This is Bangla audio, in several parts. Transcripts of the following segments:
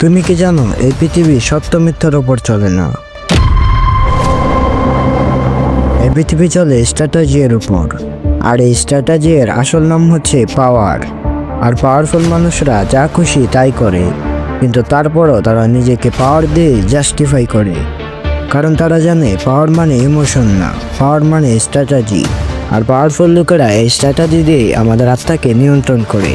তুমি কি জানো, এই পৃথিবী সত্য মিথ্যার ওপর চলে না। এই পৃথিবী চলে স্ট্র্যাটেজির উপর। আর এই স্ট্র্যাটেজির আসল নাম হচ্ছে পাওয়ার। আর পাওয়ারফুল মানুষরা যা খুশি তাই করে, কিন্তু তারপরও তারা নিজেকে পাওয়ার দিয়ে জাস্টিফাই করে। কারণ তারা জানে পাওয়ার মানে ইমোশন না, পাওয়ার মানে স্ট্র্যাটেজি। আর পাওয়ারফুল লোকেরা এই স্ট্র্যাটেজি দিয়ে আমাদের আত্মাকে নিয়ন্ত্রণ করে।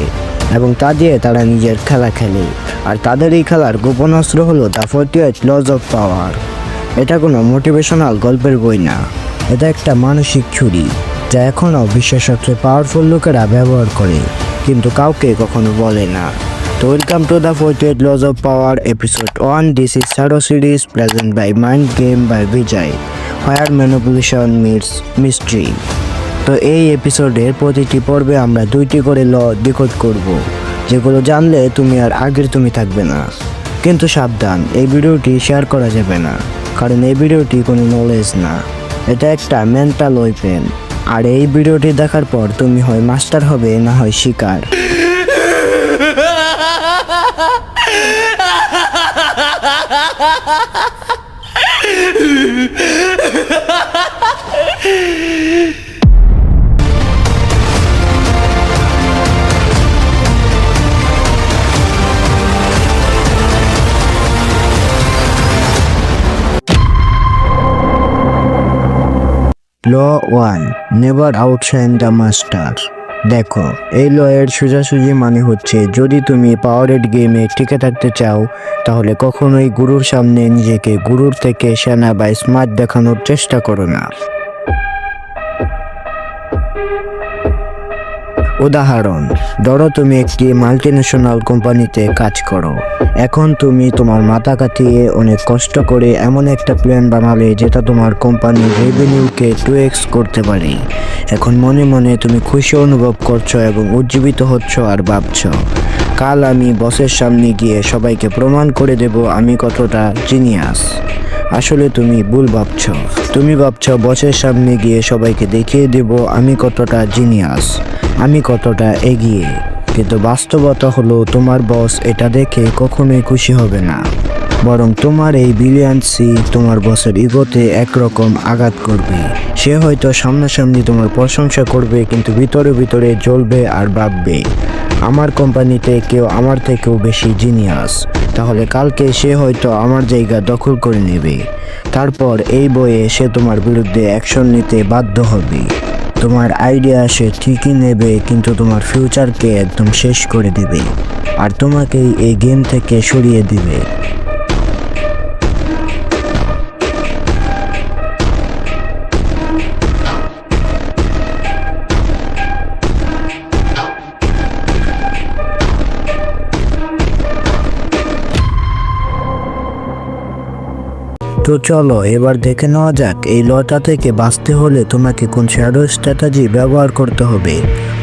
এবং তা দিয়ে তারা নিজের খেলা খেলে। আর তাদের এই খেলার গোপন অস্ত্র হলো the forty eight laws of power. এটা কোনো মোটিভেশনাল গল্পের বই না। এটা একটা মানসিক ছুরি, যা এখনও বিশ্বের সবচেয়ে পাওয়ারফুল লোকেরা ব্যবহার করে, কিন্তু কাউকে কখনো বলে না। তো welcome to the forty eight laws of power episode one this is shadow series present by mind game by Bijoy fire manipulation meets mystery তো এই এপিসোডের প্রতিটি পর্বে আমরা দুইটি করে ল ডিকোড করব, যেগুলো জানলে তুমি আর আগের তুমি থাকবে না। কিন্তু সাবধান, এই ভিডিওটি শেয়ার করা যাবে না, কারণ এই ভিডিওটি কোনো নলেজ না। এটা একটা মেন্টাল ওয়েপেন আর এই ভিডিওটি দেখার পর তুমি হয় মাস্টার হবে, না হয় শিকার। Law one never outshine the master দেখো, এই লয়ের সোজাসুজি মানে হচ্ছে যদি তুমি পাওয়ারেড গেমে টিকে থাকতে চাও, তাহলে কখনোই গুরুর সামনে নিজেকে গুরুর থেকে সেনা বা স্মার্ট দেখানোর চেষ্টা করো না। উদাহরণ, ধরো তুমি একটি মাল্টিন্যাশনাল কোম্পানিতে কাজ করো। এখন তুমি তোমার মাথা কাটিয়ে অনেক কষ্ট করে এমন একটা প্ল্যান বানালে যেটা তোমার কোম্পানির রেভিনিউকে টু এক্স করতে পারে। এখন মনে মনে তুমি খুশি অনুভব করছ এবং উজ্জীবিত হচ্ছ আর ভাবছ, কাল আমি বসের সামনে গিয়ে সবাইকে প্রমাণ করে দেব আমি কতটা জিনিয়াস আসলে তুমি ভুল ভাবছ। তুমি ভাবছ বসের সামনে গিয়ে সবাইকে দেখিয়ে দেব আমি কতটা জিনিয়াস আমি কতটা এগিয়ে, কিন্তু বাস্তবতা হলো তোমার বস এটা দেখে কখনোই খুশি হবে না। বরং তোমার এই বিলিয়ান্সি তোমার বসের ইগোতে একরকম আঘাত করবে। সে হয়তো সামনাসামনি তোমার প্রশংসা করবে, কিন্তু ভিতরে ভিতরে জ্বলবে আর ভাববে, আমার কোম্পানিতে কেউ আমার থেকেও বেশি জিনিয়াস তাহলে কালকে সে হয়তো আমার জায়গা দখল করে নেবে। তারপর এই বইয়ে সে তোমার বিরুদ্ধে অ্যাকশন নিতে বাধ্য হবে। তোমার আইডিয়া সে ঠিকই নেবে, কিন্তু তোমার ফিউচারকে একদম শেষ করে দেবে। আর তোমাকেই এই গেম থেকে সরিয়ে দিবে। তো চলো, এবার দেখে নেওয়া যাক, এই লটা থেকে বাঁচতে হলে তোমাকে কোন শ্যাডো স্ট্র্যাটেজি ব্যবহার করতে হবে।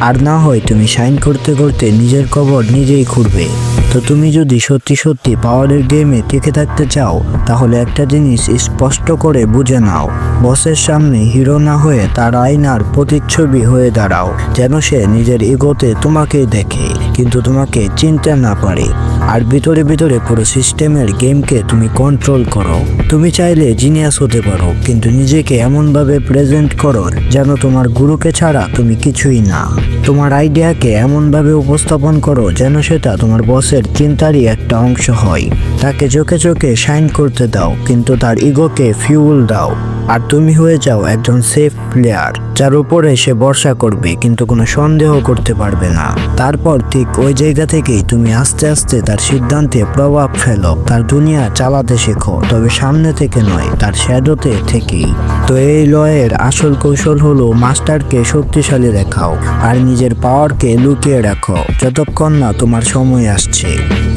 আর না হয় তুমি সাইন করতে করতে নিজের কবর নিজেই খুঁড়বে। তো তুমি যদি সত্যি সত্যি পাওয়ারের গেমে টিকে থাকতে চাও, তাহলে একটা জিনিস স্পষ্ট করে বুঝে নাও। বসের সামনে হিরো না হয়ে তার আয়নার প্রতিচ্ছবি হয়ে দাঁড়াও, যেন সে নিজের ইগোতে তোমাকেই দেখে, কিন্তু তোমাকে চিনতে না পারে। আর ভিতরে ভিতরে পুরো সিস্টেমের গেমকে তুমি কন্ট্রোল করো। তুমি চাইলে জিনিয়াস হতে পারো, কিন্তু নিজেকে এমনভাবে প্রেজেন্ট করো যেন তোমার গুরুকে ছাড়া তুমি কিছুই না। তোমার আইডিয়াকে এমনভাবে উপস্থাপন করো যেন সেটা তোমার বসের চিন্তারই একটা অংশ হয়। তাকে চোখে চোখে শাইন করতে দাও, কিন্তু তার ইগোকে ফিউল দাও। আর তুমি হয়ে যাও একজন সেফ প্লেয়ার যার উপরে সে ভরসা করবে, কিন্তু কোনো সন্দেহ করতে পারবে না। তারপর ঠিক ওই জায়গা থেকেই তুমি আস্তে আস্তে তার সিদ্ধান্তে প্রভাব ফেলো। তার দুনিয়া চালাতে শেখো, তবে সামনে থেকে নয়, তার শ্যাডোতে থেকেই। তো এই লয়ের আসল কৌশল হলো মাস্টারকে শক্তিশালী দেখাও, আর নিজের পাওয়ারকে লুকিয়ে রাখো, যতক্ষণ না তোমার সময় আসছে।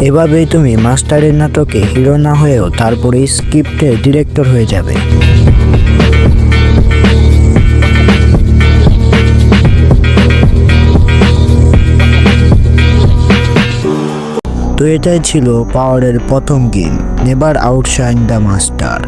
এভাবেই তুমি মাস্টারের নাটকে হিরো না হয়েও তারপরে স্ক্রিপ্টে ডিরেক্টর হয়ে যাবে। এটাই ছিল পাওয়ারের প্রথম game. Never outshine the master.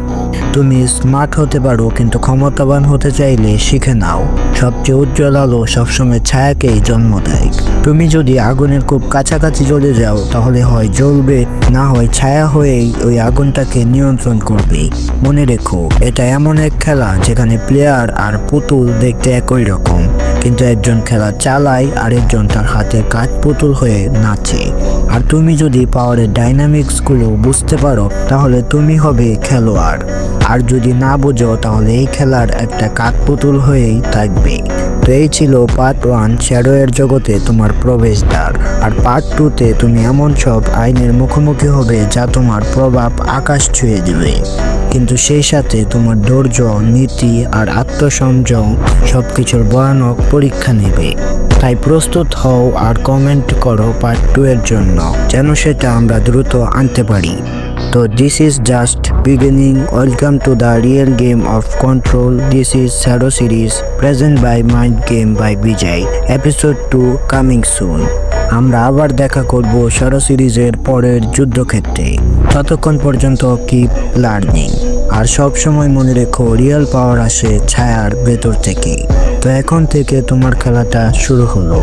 তুমি স্মার্ট হতে পারো, কিন্তু ক্ষমতাবান হতে চাইলে শিখে নাও। সবচেয়ে উজ্জ্বল আলো সবসময় ছায়াকেই জন্ম দেয়। তুমি যদি আগুনের খুব কাছাকাছি চলে যাও, তাহলে হয় জ্বলবে, না হয় ছায়া হয়েই ওই আগুনটাকে নিয়ন্ত্রণ করবে। মনে রেখো, এটা এমন এক খেলা যেখানে প্লেয়ার আর পুতুল দেখতে একই রকম। কিন্তু একজন খেলা চালায় আর একজন তার হাতে কাঠ পুতুল হয়ে নাচে। আর তুমি যদি পাওয়ারের ডাইনামিক্সগুলো বুঝতে পারো, তাহলে তুমি হবে খেলোয়াড়। আর যদি না বোঝো, তাহলে এই খেলার একটা কাঠ পুতুল হয়েই থাকবে। তো এই ছিল পার্ট ওয়ান শ্যাডোয়ের জগতে তোমার প্রবেশদ্বার। আর পার্ট টুতে তুমি এমন সব আইনের মুখোমুখি হবে যা তোমার প্রভাব আকাশ ছুঁয়ে দেবে। কিন্তু সেই সাথে তোমার ধৈর্য নীতি আর আত্মসংযম সব কিছুর ভয়ানক পরীক্ষা নেবে। তাই প্রস্তুত হও আর কমেন্ট করো পার্ট টু এর জন্য, যেন সেটা আমরা দ্রুত আনতে পারি। তো this is just beginning welcome to the real game of control this is shadow series present by mind game by Bijoy episode two coming soon আমরা আবার দেখা করব শ্যাডো সিরিজের পরের যুদ্ধক্ষেত্রে। ততক্ষণ পর্যন্ত কিপ লার্নিং আর সব সময় মনে রেখো রিয়েল পাওয়ার আসে ছায়ার ভেতর থেকে। তো এখন থেকে তোমার খেলাটা শুরু হলো।